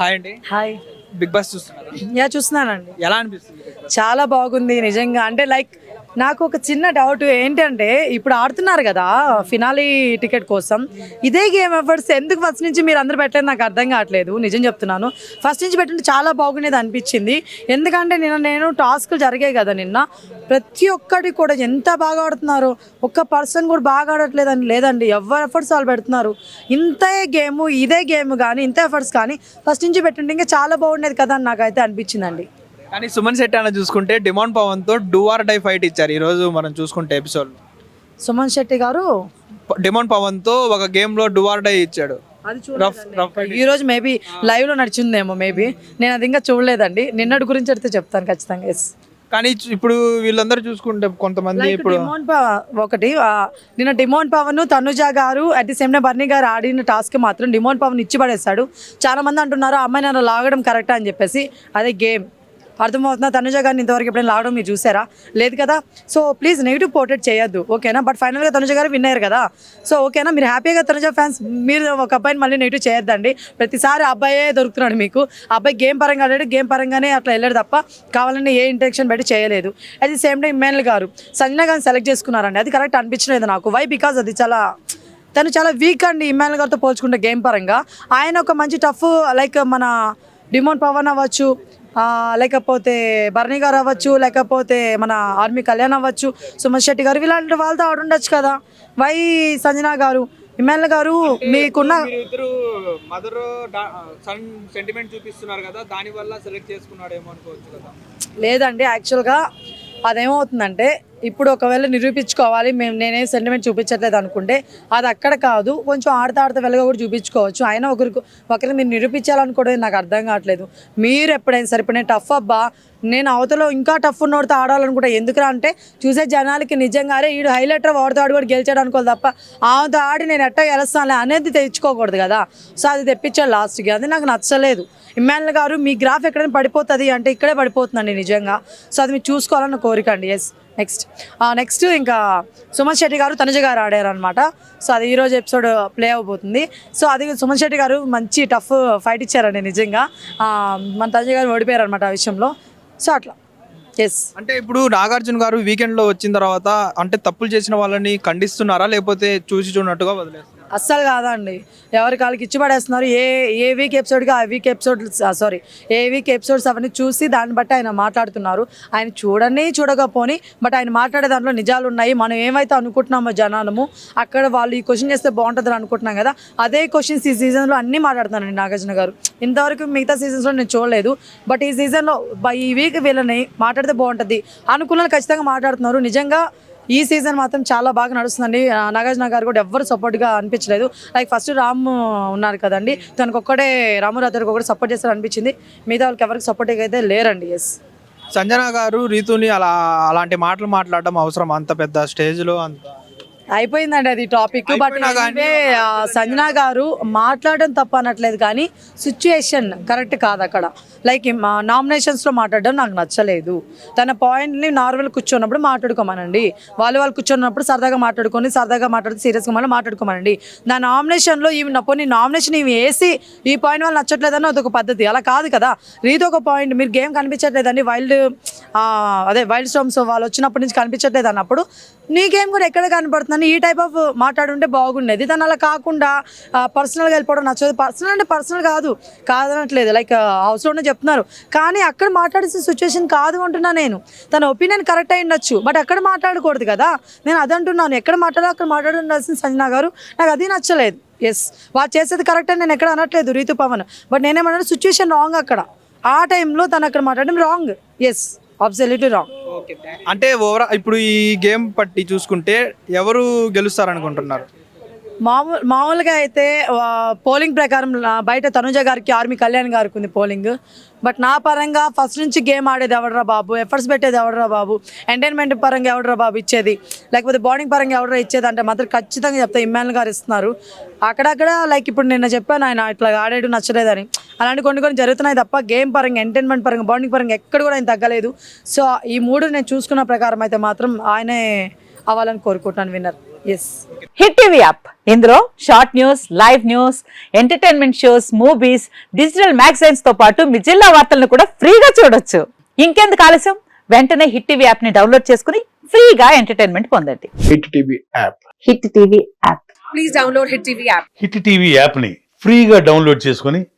Hi అండి. Hi. Big Boss చూస్తున్నారా? Yeah చూస్తున్నానండి. ఎలా అనిపిస్తుంది? చాలా బాగుంది నిజంగా. అంటే లైక్ నాకు ఒక చిన్న డౌట్ ఏంటంటే ఇప్పుడు ఆడుతున్నారు కదా ఫినాలి టికెట్ కోసం. ఇదే గేమ్ ఎఫర్ట్స్ ఎందుకు ఫస్ట్ నుంచి మీరు అందరు పెట్టలేదు? నాకు అర్థం కావట్లేదు. నిజం చెప్తున్నాను. ఫస్ట్ నుంచి పెట్టింటే చాలా బాగుండేది అనిపించింది. ఎందుకంటే నిన్న నేను టాస్క్లు జరిగాయి కదా నిన్న. ప్రతి ఒక్కటి కూడా ఎంత బాగా ఆడుతున్నారు? ఒక్క పర్సన్ కూడా బాగా ఆడట్లేదని లేదండి. ఎవరు ఎఫర్ట్స్ వాళ్ళు పెడుతున్నారు. ఇంతే గేమ్ ఇదే గేమ్ కానీ ఇంత ఎఫర్ట్స్ కానీ ఫస్ట్ నుంచి పెట్టింటే ఇంకా చాలా బాగుండేది కదా అని నాకైతే అనిపించిందండి. కానీ సుమన్ శెట్టి అన్న చూసుకుంటే డిమాండ్ పవన్తో డూ ఆర్ డై ఫైట్ ఇచ్చారు ఈ రోజు మనం చూసుకుంటే ఎపిసోడ్ సుమన్ శెట్టి గారు? డిమాండ్ పవన్తో ఒక గేమ్లో డూ ఆర్ డై ఇచ్చాడు. రఫ్ ఈ రోజు మేబీ లైవ్లో నడిచిందేమో మేబీ నేను అది ఇంకా చూడలేదండి. నిన్నటి గురించి అడిగితే చెప్తాను ఖచ్చితంగా ఎస్ కానీ ఇప్పుడు వీళ్ళందరూ చూసుకుంటే కొంతమంది ఇప్పుడు డిమోన్ ఒకటి ఆ, నిన్న డిమోన్ పవన్ తనుజ గారు at the same time Bharani గారు ఆడిన టాస్క్ మాత్రం డిమోన్ పవన్ ఇచ్చి పడేస్తాడు చాలా మంది అంటున్నారు ఆ అమ్మాయి నన్ను లాగడం కరెక్ట్ అని చెప్పేసి. అదే గేమ్ అర్థమవుతుందా? తనుజ గారిని ఇంతవరకు ఎప్పుడైనా లావడం మీరు చూసారా? లేదు కదా? సో ప్లీజ్ నెగిటివ్ పోర్ట్రేట్ చేయొద్దు ఓకేనా బట్ ఫైనల్గా తనుజ గారు విన్ అయ్యారు కదా? సో ఓకేనా మీరు హ్యాపీగా తనుజ ఫ్యాన్స్ మీరు ఒక అబ్బాయిని మళ్ళీ నెగిటివ్ చేయొద్దండి. ప్రతిసారి అబ్బాయే దొరుకుతున్నాడు మీకు. అబ్బాయి గేమ్ పరంగా ఆడాడు గేమ్ పరంగానే అట్లా వెళ్ళాడు తప్ప కావాలని ఏ ఇంటెన్షన్ పెట్టి చేయలేదు. అట్ ది సేమ్ టైం మేనల్ గారు సంజన గారిని సెలెక్ట్ చేసుకున్నారండి. అది కరెక్ట్ అనిపించలేదు నాకు. వై బికాజ్ అది చాలా తను చాలా వీక్ అండి ఇమ్మానుల్ గారితో పోల్చుకుంటే గేమ్ పరంగా. ఆయన ఒక మంచి టఫ్ లైక్ మన డిమోన్ పవన్ అవ్వచ్చు లేకపోతే భరణి గారు అవ్వచ్చు లేకపోతే మన ఆర్మీ కళ్యాణ్ అవ్వచ్చు సుమన్ శెట్టి గారు ఇలాంటి వాళ్ళతో ఆడుండొచ్చు కదా. వై సంజన గారు ఇమ్మానుల్ గారు మీకున్న ఇద్దరు మదర్ సన్ సెంటిమెంట్ చూపిస్తున్నారు కదా దాని వల్ల సెలెక్ట్ చేసుకున్నాడేమో అనుకోవచ్చు కదా. లేదండి యాక్చువల్గా అదేమవుతుందంటే ఇప్పుడు ఒకవేళ నిరూపించుకోవాలి మేము నేనే సెంటిమెంట్ చూపించట్లేదు అనుకుంటే అది అక్కడ కాదు కొంచెం ఆడతా ఆడతా వెళ్ళగా కూడా చూపించుకోవచ్చు. అయినా ఒకరికి ఒకరికి మీరు నిరూపించాలనుకోవడం నాకు అర్థం కావట్లేదు. మీరు ఎప్పుడైనా సరే ఇప్పుడు నేను టఫ్ అబ్బా నేను అవతలో ఇంకా టఫ్ ఉన్నోడితో ఆడాలనుకుంటా ఎందుకురా అంటే చూసే జనాలకి నిజంగానే ఈడు హైలైటర్ వాడితో ఆడి కూడా గెలిచాడు అనుకోవాలి తప్ప ఆమెతో ఆడి నేను ఎట్టా గెలుస్తానులే అనేది తెచ్చుకోకూడదు కదా. సో అది తెప్పించాడు లాస్ట్కి అది నాకు నచ్చలేదు. ఇమ్మానుల్ గారు మీ గ్రాఫ్ ఎక్కడైనా పడిపోతుంది అంటే ఇక్కడే పడిపోతుందండి నిజంగా. సో అది మీరు చూసుకోవాలన్న కోరిక అండి. ఎస్ నెక్స్ట్ నెక్స్ట్ ఇంకా సుమన్ శెట్టి గారు తనుజ గారు ఆడారనమాట సో అది ఈరోజు ఎపిసోడ్ ప్లే అవబోతుంది. సో అది సుమన్ శెట్టి గారు మంచి టఫ్ ఫైట్ ఇచ్చారండి నిజంగా. మన తనుజ గారు ఓడిపోయారు అనమాట ఆ విషయంలో. సో అట్లా. ఎస్ అంటే ఇప్పుడు నాగార్జున గారు వీకెండ్లో వచ్చిన తర్వాత అంటే తప్పులు చేసిన వాళ్ళని ఖండిస్తున్నారా? లేకపోతే చూసి చూడనట్టుగా వదిలేదు అస్సలు కాదండి. ఎవరి కాళ్ళకి ఇచ్చి పడేస్తున్నారు ఏ ఏ వీక్ ఎపిసోడ్గా ఆ వీక్ ఎపిసోడ్ సారీ ఏ వీక్ ఎపిసోడ్స్ అవన్నీ చూసి దాన్ని బట్టి ఆయన మాట్లాడుతున్నారు. ఆయన చూడని చూడకపోని బట్ ఆయన మాట్లాడే దాంట్లో నిజాలు ఉన్నాయి. మనం ఏమైతే అనుకుంటున్నామో జనాలము అక్కడ వాళ్ళు ఈ క్వశ్చన్ చేస్తే బాగుంటుంది అనుకుంటున్నాం కదా అదే క్వశ్చన్స్ ఈ సీజన్లో అన్నీ మాట్లాడుతున్నాను నాగార్జున గారు. ఇంతవరకు మిగతా సీజన్స్లో నేను చూడలేదు బట్ ఈ సీజన్లో ఈ వీక్ వీళ్ళని మాట్లాడితే బాగుంటుంది. అనుకున్న ఖచ్చితంగా మాట్లాడుతున్నారు. నిజంగా ఈ సీజన్ మాత్రం చాలా బాగా నడుస్తుందండి. నాగార్జున గారు కూడా ఎవ్వరు సపోర్ట్గా అనిపించలేదు. లైక్ ఫస్ట్ రామ్ ఉన్నారు కదండి. తనకు ఒక్కడే రాము రాత్రికి ఒకటి సపోర్ట్ చేస్తారు అనిపించింది. మిగతా వాళ్ళకి ఎవరికి సపోర్ట్గా అయితే లేరండి. ఎస్ సంజన గారు రీతుని అలా అలాంటి మాటలు మాట్లాడడం అవసరం అంత పెద్ద స్టేజ్లో అంత అయిపోయిందండి అది టాపిక్ బట్ కానీ సంజన గారు మాట్లాడడం తప్ప అనట్లేదు కానీ సిచ్యుయేషన్ కరెక్ట్ కాదు అక్కడ. లైక్ నామినేషన్స్లో మాట్లాడడం నాకు నచ్చలేదు. తన పాయింట్ని నార్మల్ కూర్చున్నప్పుడు మాట్లాడుకోమనండి. వాళ్ళు వాళ్ళు కూర్చున్నప్పుడు సరదాగా మాట్లాడుకొని సరదాగా మాట్లాడితే సీరియస్గా మళ్ళీ మాట్లాడుకోమనండి. నా నామినేషన్లో ఇవి నా పోనీ నామినేషన్ ఇవి వేసి ఈ పాయింట్ వాళ్ళు నచ్చట్లేదని అదొక పద్ధతి. అలా కాదు కదా. రీతి ఒక పాయింట్ మీరు గేమ్ కనిపించట్లేదండి వైల్డ్ అదే వైల్డ్ స్టోమ్స్ వాళ్ళు వచ్చినప్పటి నుంచి కనిపించట్లేదు అన్నప్పుడు నీకేం కూడా ఎక్కడ కనపడుతుందని ఈ టైప్ ఆఫ్ మాట్లాడుంటే బాగుండేది. తను అలా కాకుండా పర్సనల్గా వెళ్ళిపోవడం నచ్చదు. పర్సనల్ అంటే పర్సనల్ కాదు. కాదనట్లేదు. లైక్ హౌస్లోనే చెప్తున్నారు. కానీ అక్కడ మాట్లాడేసిన సిచ్యువేషన్ కాదు అంటున్నా నేను. తన ఒపీనియన్ కరెక్ట్ అయి ఉండొచ్చు. బట్ అక్కడ మాట్లాడకూడదు కదా. నేను అది అంటున్నాను. ఎక్కడ మాట్లాడో అక్కడ మాట్లాడుండాల్సిన సంజన గారు. నాకు అది నచ్చలేదు. ఎస్ వాళ్ళు చేసేది కరెక్ట్ అని నేను ఎక్కడ అనట్లేదు రీతు పవన్. బట్ నేనేమన్నాను సిచ్యువేషన్ రాంగ్ అక్కడ. ఆ టైంలో తను అక్కడ మాట్లాడడం రాంగ్ ఎస్ అబ్సల్యూట్లీ రాంగ్ అంటే ఓవరా ఇప్పుడు ఈ గేమ్ పట్టి చూసుకుంటే ఎవరు గెలుస్తారు అనుకుంటున్నారు మామూలు మామూలుగా అయితే పోలింగ్ ప్రకారం బయట తనుజ గారికి ఆర్మీ కళ్యాణ్ గారికి ఉంది పోలింగ్. బట్ నా పరంగా ఫస్ట్ నుంచి గేమ్ ఆడేది ఎవడరా బాబు? ఎఫర్ట్స్ పెట్టేది ఎవడరా బాబు? ఎంటర్టైన్మెంట్ పరంగా ఎవడరా బాబు ఇచ్చేది? లేకపోతే బౌలింగ్ పరంగా ఎవడరా ఇచ్చేది? అంటే మాత్రం ఖచ్చితంగా చెప్తా ఇమ్మాన్ గారు ఇస్తున్నారు. అక్కడక్కడ లైక్ ఇప్పుడు నిన్న చెప్పాను ఆయన ఇట్లా ఆడేడు నచ్చలేదని. అలాంటి కొన్ని కొన్ని జరుగుతున్నాయి తప్ప గేమ్ పరంగా ఎంటర్టైన్మెంట్ పరంగా బౌలింగ్ పరంగా ఎక్కడ కూడా ఆయన తగ్గలేదు. సో ఈ మూడు నేను చూసుకున్న ప్రకారం అయితే మాత్రం ఆయనే అవ్వాలని కోరుకుంటున్నాను winner. Yes hit TV app. ఇందులో short news live news entertainment shows movies digital మ్యాగజైన్స్తో పాటు మీ జిల్లా వార్తలను కూడా ఫ్రీగా చూడొచ్చు. ఇంకెందుకు ఆలస్యం? వెంటనే హిట్ టీవీ యాప్ని డౌన్లోడ్ చేసుకుని ఫ్రీగా ఎంటర్టైన్మెంట్ పొందండి. Hit TV app. Hit TV app. Hit TV యాప్ని ఫ్రీగా డౌన్లోడ్ చేసుకొని